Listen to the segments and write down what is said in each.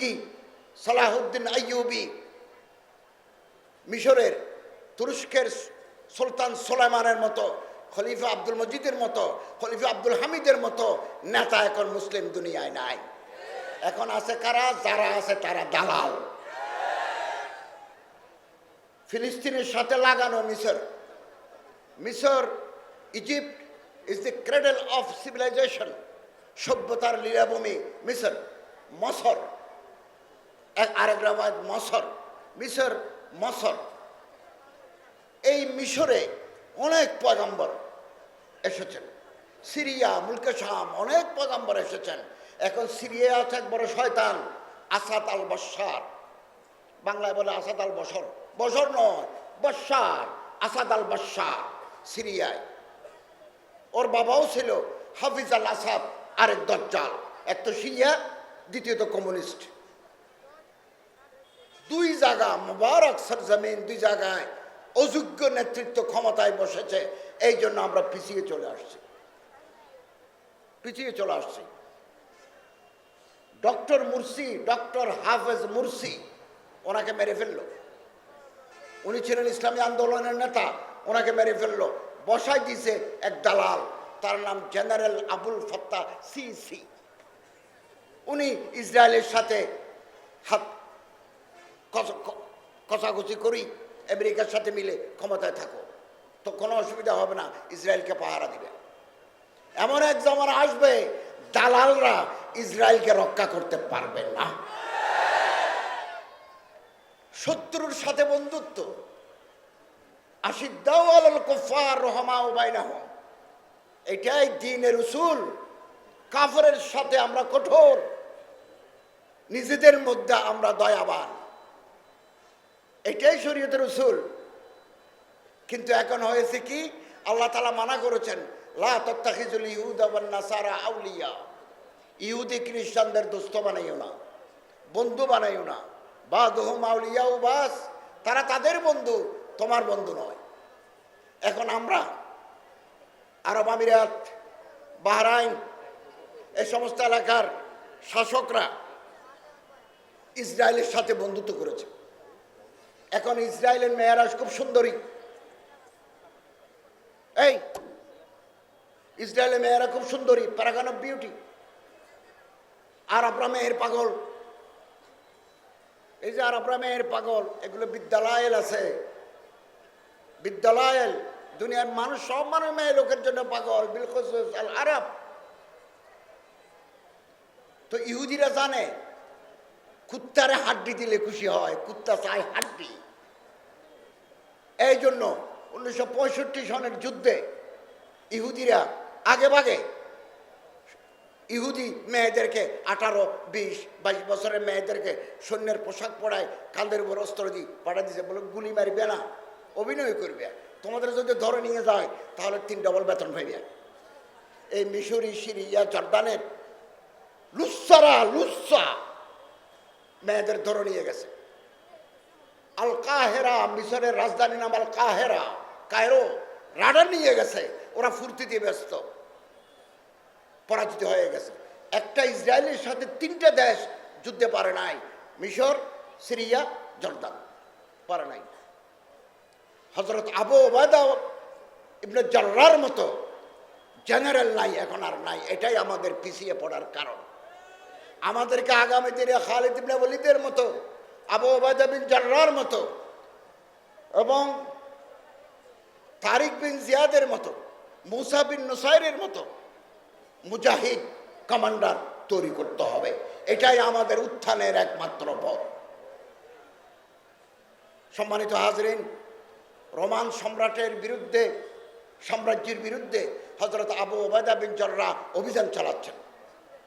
জঙ্গি সালাহুদ্দিন আইয়ুবি, মিশরের তুরস্কের সুলতান সোলাইমানের মতো, খলিফা আব্দুল মজিদের মতো, খলিফা আব্দুল হামিদের মতো নেতা এখন মুসলিম দুনিয়ায় নাই। এখন আছে কারা? যারা আছে তারা দালাল। ফিলিস্তিনের সাথে লাগানো মিশর। মিশর, Egypt is the cradle of civilization সভ্যতার লীলাভূমি মিশর মসর আরেক রাবায়ত মসর। মিশর মসর। এই মিশরে অনেক পয়গম্বর এসেছেন। সিরিয়া, মুলকে শাম অনেক পয়গম্বর এসেছেন। এখন সিরিয়া আছে এক বড় শয়তান, আসাদ আল বসার বাংলায় বলে আসাদ আল বসর বসর নয় বসার আসাদ আল বসার সিরিয়ায়। ওর বাবাও ছিল হাফিজ আল আসাদ আরেক দজ্জাল। এক তো সিরিয়া দ্বিতীয়ত কমিউনিস্ট। দুই জায়গা, মুবারক সরজমিন দুই জায়গায় অযোগ্য নেতৃত্ব ক্ষমতায় বসেছে, এই জন্য আমরা পিছিয়ে চলে আসছি। পিছিয়ে চলে আসছি। Doctor Morsi, doctor Hafez Morsi, ওনাকে মেরে ফেলল। উনি ছিলেন ইসলামী আন্দোলনের নেতা, ওনাকে মেরে ফেলল। বসাই দিয়েছে এক দালাল, তার নাম general Abul Fattah Sisi উনি ইসরায়েলের সাথে হাত কষাকষি করি, আমেরিকার সাথে মিলে ক্ষমতায় থাকো। তো কোনো অসুবিধা হবে না, ইসরায়েলকে পাহারা দিবে। এমন এক জামানা আসবে, দালালরা ইসরায়েলকে রক্ষা করতে পারবে না। শত্রুর সাথে বন্ধুত্ব। রহমা এটাই দিনের উসুল। কাফরের সাথে আমরা কঠোর। নিজেদের মধ্যে আমরা দয়াবান। এটাই শরীয়তের উসুল। কিন্তু এখন হয়েছে কি? আল্লাহ তালা মানা করেছেন, লা তত্তাখিজুল ইহুদ নাসারা আউলিয়া। ইহুদি খ্রিস্টানদের দোস্ত বানাইও না, বন্ধু বানাইও না। বা দোহম আউলিয়াও বাস, তারা তাদের বন্ধু, তোমার বন্ধু নয়। এখন আমরা আরব আমিরাত, বাহরাইন এই সমস্ত এলাকার শাসকরা ইসরায়েলের সাথে বন্ধুত্ব করেছে। এখন ইসরায়েলের মেয়েরা খুব সুন্দরী। এই, ইসরায়েলের মেয়েরা খুব সুন্দরী প্যারাগান অফ বিউটি আর আমরা মেয়ের পাগল। এই যে আর আমরা মেয়ের পাগল, এগুলো বিদ্যালয়েল আছে। বিদ্যালয়েল, দুনিয়ার মানুষ, সব মানুষ মেয়ে লোকের জন্য পাগল বিলকুল আরব। তো ইহুদিরা জানে কুত্তারে হাড্ডি দিলে খুশি হয়, কুত্তা চায় হাড্ডি। এই জন্য উনিশশো পঁয়ষট্টি সনের যুদ্ধে ইহুদিরা আগে ভাগে ইহুদি মেয়েদেরকে আঠারো, বিশ, বাইশ বছরের মেয়েদেরকে সৈন্যের পোশাক পরায় কাঁধের উপর অস্ত্র দিয়ে পাঠা দিছে বলে গুলি মারবে না, অভিনয় করবে। তোমাদের যদি ধরে নিয়ে যায়, তাহলে তিন ডবল বেতন পাইবে। এই মিশরি, সিরিয়া, জর্দানের লুসারা লুসা মেয়েদের ধরে নিয়ে গেছে। আল কাহেরা মিশরের রাজধানী নাম আল কাহেরা কায়রো, রাডার নিয়ে গেছে। ওরা ফুর্তিতে ব্যস্ত। পরাজিত হয়ে গেছে। একটা ইসরায়েলের সাথে তিনটা দেশ যুদ্ধে পারে নাই। মিশর, সিরিয়া, জর্দান। পারে নাই। হজরত আবু ওবায়দা ইবনে জর্রার মতো জেনারেল নাই, এখন আর নাই। এটাই আমাদের পিছিয়ে পড়ার কারণ। আমাদেরকে আগামী দিনে খালিদ ইবনে মতো, আবু ওবায়দা বিন জর্রার মতো এবং তারিক বিন জিয়াদের মতো, মুসা বিন নুসাইরের মতো মুজাহিদ কমান্ডার তৈরি করতে হবে। এটাই আমাদের উত্থানের একমাত্র পথ। সম্মানিত হাজরিন, রোমান সম্রাটের বিরুদ্ধে, সাম্রাজ্যের বিরুদ্ধে হজরত আবু ওবায়দা বিন জর্রা অভিযান চালাচ্ছেন।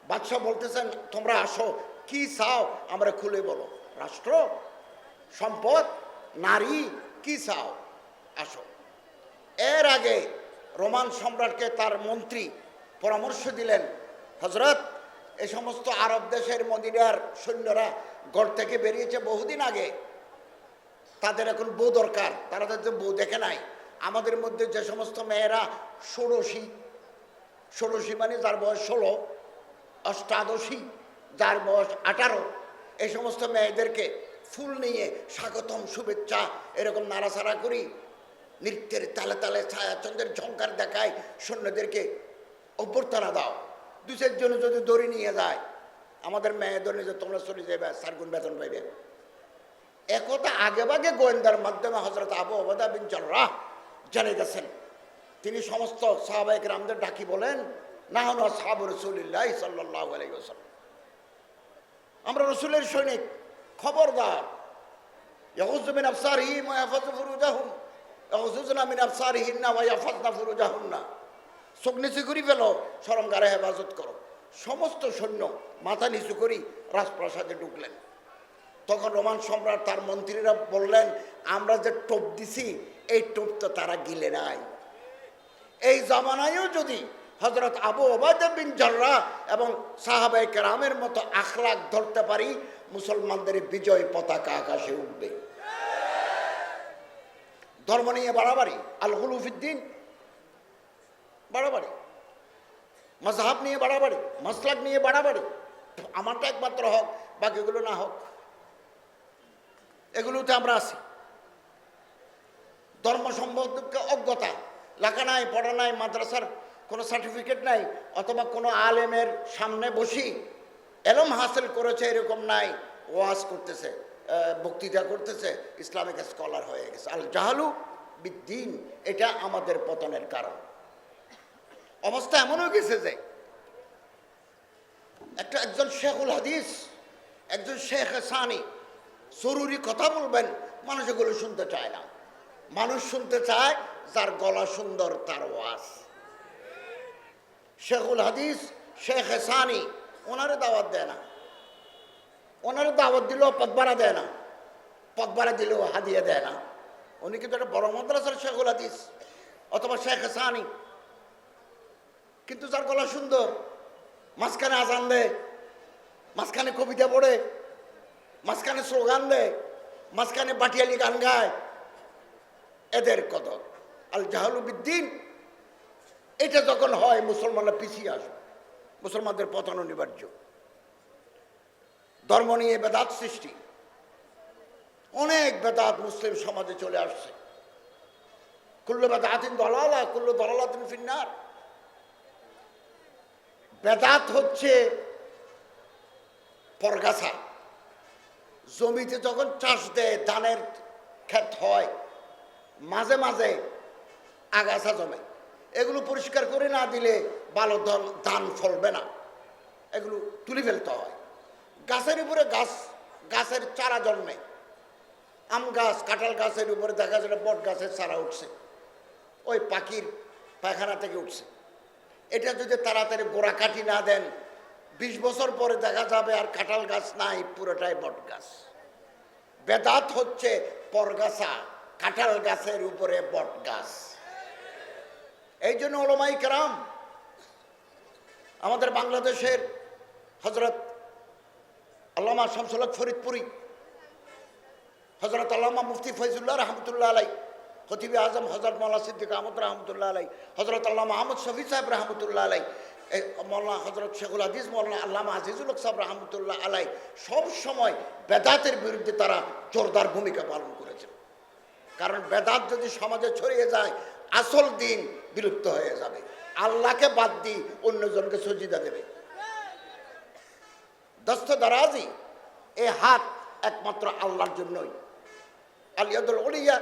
বাদশাহ বলতেছেন, তোমরা আসো, কি চাও আমরা খুলে বলো। রাষ্ট্র, সম্পদ, নারী, কি চাও? আসো। এর আগে রোমান সম্রাটকে তার মন্ত্রী পরামর্শ দিলেন হজরত এ সমস্ত আরব দেশের মদিনার সৈন্যরা গড় থেকে বেরিয়েছে বহুদিন আগে। তাদের এখন বউ দরকার, তারা তো বউ দেখে নাই। আমাদের মধ্যে যে সমস্ত মেয়েরা ষোড়শী ষোড়শী মানে যার বয়স ষোলো অষ্টাদশী, যার বয়স আঠারো। এই সমস্ত মেয়েদেরকে ফুল নিয়ে স্বাগতম, শুভেচ্ছা, এরকম নাড়াচাড়া করি। নৃত্যের তালে তালে ছায়াচন্দ্রের ঝঙ্কার দেখায় সৈন্যদেরকে অভ্যর্থনা দাও। দু চারজনে যদি দড়ি নিয়ে যায়, আমাদের মেয়েদের যে তোমরা চলে যাবে চার গুণ বেতন পাইবে। একথা আগে বাগে গোয়েন্দার মাধ্যমে হজরত আবু ওবাদা বিন জর্রাহ জেনে গেছেন। তিনি সমস্ত সাহাবাহিক রামদের ডাকি বলেন না হন সাহাব রসুল্লাহ সাল্লাহ আলাইসাল্লাম আমরা রসুলের সৈনিক, খবরদার। ইয়াহুজমিন আফসারহিম ওয়াফাজ ফুরুজাহুম। ইয়াহুজুজনা মিন আফসারহিন্না ওয়া ইয়াফাজনা ফুরুজাহুন্না। চোখ নিচু করি ফেলো, সরমগারে হেফাজত করো। সমস্ত সৈন্য মাথা নিচু করি রাজপ্রাসাদে ঢুকলেন। তখন রোমান সম্রাট তার মন্ত্রীরা বললেন, আমরা যে টোপ দিছি, এই টোপ তো তারা গিলে নাই। এই জামানায়ও যদি হজরত আবু বিন জর্রা এবং সাহাবাই কেরামের মতো আখলাক ধরতে পারি, মুসলমানদের বিজয় পতাকা আকাশে উঠবে। ধর্ম নিয়ে বাড়াবাড়ি? আল হুলুফিদ্দিন বাড়াবাড়ি। মজাহাব নিয়ে বাড়াবাড়ি? মসলাক নিয়ে বাড়াবাড়ি? আমারটা একমাত্র হোক, বাকিগুলো না হোক। এগুলোতে আমরা আছি। ধর্ম সম্বন্ধে অজ্ঞতা লেখা নাই পড়া নাই মাদ্রাসার কোনো সার্টিফিকেট নাই, অথবা কোনো আলেমের সামনে বসি এলম হাসিল করেছে এরকম নাই, ওয়াজ করতেছে বক্তৃতা করতেছে, ইসলামিক স্কলার হয়ে গেছে। আল জাহালু বিদ্দিন, এটা আমাদের পতনের কারণ। অবস্থা এমনও গেছে যে একটা একজন শেখুল হাদিস, একজন শেখ সানি, জরুরি কথা বলবেন মানুষ এগুলো শুনতে চায় না। মানুষ শুনতে চায়, যার গলা সুন্দর, তার ওয়াজ। শেখুল হাদিস, শেখ হেসানি ওনারে দাওয়াত দেয় না। ওনারে দাওয়াত দিলেও পদবারা দেয় না। পদবারা দিলেও হাদিয়ে দেয় না। উনি কিন্তু একটা বড় মাদ্রাসার শেখুল হাদিস অথবা শেখ হেসানি। কিন্তু যার গলা সুন্দর, মাঝখানে আজান দেয়, মাঝখানে কবিতা পড়ে, মাঝখানে স্লোগান দেয়, মাঝখানে বাটিয়ালি গান গায়। এদের কদর। আল জাহালুবিদ্দিন এটা যখন হয়, মুসলমানরা পিছিয়ে আসবে মুসলমানদের পতন অনিবার্য। ধর্ম নিয়ে বেদাত সৃষ্টি। অনেক বেদাত মুসলিম সমাজে চলে আসছে। কুল্লু বেদাতিন দলালা, কুল্লু দলালাতিন ফিন্নার। বেদাত হচ্ছে পরগাছা। জমিতে যখন চাষ দেয়, ধানের ক্ষেত হয়, মাঝে মাঝে আগাছা জমে। এগুলো পরিষ্কার করে না দিলে ভালো ধান- ধান ফলবে না। এগুলো তুলে ফেলতে হয়। গাছের উপরে গাছ, গাছের চারা জন্মে। আম গাছ, কাঁঠাল গাছের উপরে দেখা যায় বট গাছের চারা উঠছে। ওই পাখির পায়খানা থেকে উঠছে। এটা যদি তাড়াতাড়ি গোড়া কাটি না দেন, বিশ বছর পরে দেখা যাবে আর কাঁঠাল গাছ নাই, পুরোটাই বট গাছ। বেদাত হচ্ছে পরগাছা, কাঁঠাল গাছের উপরে বট গাছ। এই জন্য ওলমাই কেরাম, আমাদের বাংলাদেশের হজরত আল্লামা শামসুলক ফরিদপুরি হজরত আল্লামা মুফতি ফৈজুল্লাহ রহমতুল্লাহ আলাই খতিবে আজম হজরত মৌলা সিদ্দিক আহমদ রহমতুল্লাহ আলাই হজরত আল্লাহ আহমদ শফি সাহেব রহমতুল্লাহ আলাই মৌলানা হজরত শেখুল হাদিস মৌলানা আল্লামা আজিজুল সাহেব রহমতুল্লাহ আলাই সব সময় বেদাতের বিরুদ্ধে তারা জোরদার ভূমিকা পালন করেছেন। কারণ বেদাত যদি সমাজে ছড়িয়ে যায় আসল দিন বিলুপ্ত হয়ে যাবে। আল্লাহকে বাদ দিয়ে অন্যজনকে সজিদা দেবে। দস্ত দারাজি, এ হাত একমাত্র আল্লাহর জন্যই। আলিয়াদুল ওলিয়া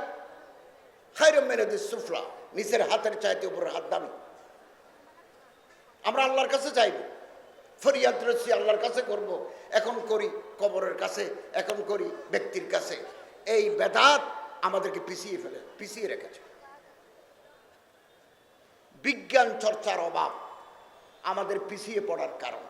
খাইর মেরেদি সুফলা নিচের হাতের চাইতে উপরের হাত দামি। আমরা আল্লাহর কাছে চাইব। ফরিয়াদ রসি আল্লাহর কাছে করব। এখন করি কবরের কাছে, এখন করি ব্যক্তির কাছে। এই বেদাত আমাদেরকে পিছিয়ে ফেলে, পিছিয়ে রেখেছে। বিজ্ঞান চর্চার অভাব আমাদের পিছিয়ে পড়ার কারণ।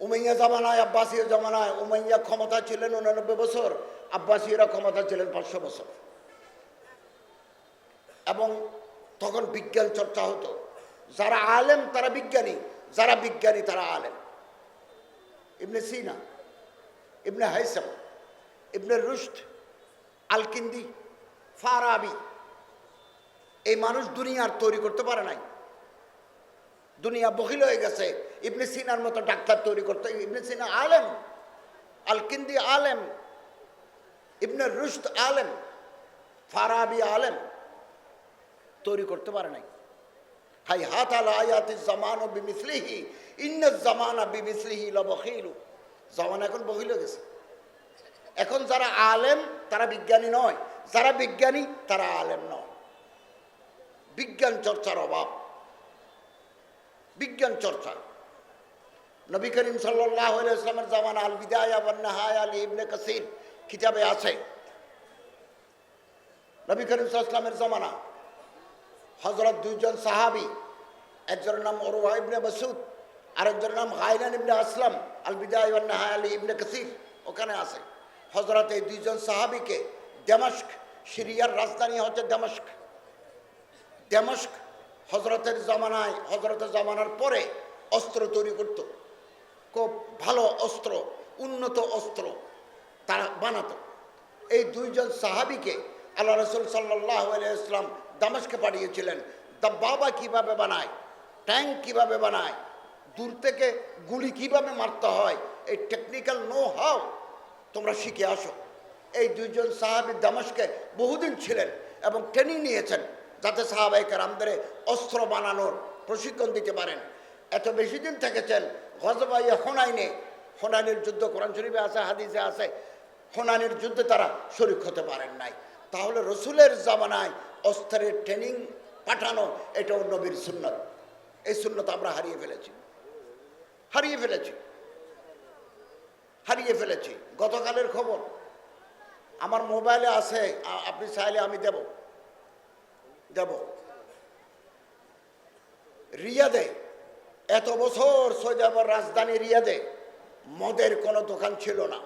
উমাইয়া জামানায়, আব্বাসীয় জামানায় উমাইয়া ক্ষমতা ছিলেন উনানব্বই বছর, আব্বাসীয়রা ক্ষমতা ছিলেন পাঁচশো বছর। এবং তখন বিজ্ঞান চর্চা হতো। যারা আলেম, তারা বিজ্ঞানী, যারা বিজ্ঞানী, তারা আলেম। ইবনে সিনা, ইবনে হাইসাম, ইবনে রুস্ট আলকিন্দি, ফারাবি এই মানুষ দুনিয়ার তৈরি করতে পারে নাই। দুনিয়া বহিল হয়ে গেছে। ইবনে সিনার মতো ডাক্তার তৈরি করতে ইবনে সিনা আলেম আল কিন্দি আলেম, ইবনে রুশদ আলেম, ফারাবি আলেম তৈরি করতে পারে নাই। হাই হাত আল জামান ও বিমিসলিহি, ইন্ন জামানা বিমিসলিহি লবখিলু জামান এখন বহিল গেছে। এখন যারা আলেম, তারা বিজ্ঞানী নয়। যারা বিজ্ঞানী, তারা আলেম নয়। বিজ্ঞান চর্চার অভাব। বিজ্ঞান চর্চা। নবী করিম সাল্লাহ জামান আল বিদায় আলী কিতাবে আছে। নবী করিম সাল্লামের জামানা। হজরত দুইজন সাহাবি, একজনের নাম ওরওয়া ইবনে মাসুদ আরেকজনের নাম গাইলান ইবনে আসলাম আল বিদায় হায় আলী ইবনে কাসির ওখানে আছে। হজরত এই দুইজন সাহাবিকে দেমাস্ক, সিরিয়ার রাজধানী হচ্ছে দেমাস্ক। দেমাস্ক হজরতের জামানায়, হজরতের জামানার পরে অস্ত্র তৈরি করত। খুব ভালো অস্ত্র, উন্নত অস্ত্র তারা বানাতো। এই দুইজন সাহাবিকে আল্লাহ রসুল সাল্লাহ ইসলাম দামাসকে পাঠিয়েছিলেন। দা বাবা কীভাবে বানায়? ট্যাঙ্ক কীভাবে বানায়? দূর থেকে গুলি কীভাবে মারতে হয়? এই টেকনিক্যাল নো হাও তোমরা শিখে আসো। এই দুইজন সাহাবি দামাসকে বহুদিন ছিলেন এবং ট্রেনিং নিয়েছেন। যাতে সাহাবাহিকের আমাদের অস্ত্র বানানোর প্রশিক্ষণ দিতে পারেন। এত বেশি দিন থেকেছেন গজবাইয়া হোনাইনে, হোনাইনের যুদ্ধ, কোরআন শরীফে আছে, হাদিসে আছে, হোনাইনের যুদ্ধে তারা শরিক হতে পারেন নাই। তাহলে রসুলের জামানায় অস্ত্রের ট্রেনিং পাঠানো, এটাও নবীর সুন্নত। এই সুন্নত আমরা হারিয়ে ফেলেছি। হারিয়ে ফেলেছি। হারিয়ে ফেলেছি। গতকালের খবর, আমার মোবাইলে আছে আপনি চাইলে আমি দেব। দেব রিয়াদে এত বছর সৌদি আরবের রাজধানী রিয়াদে মদের কোনো দোকান ছিল না।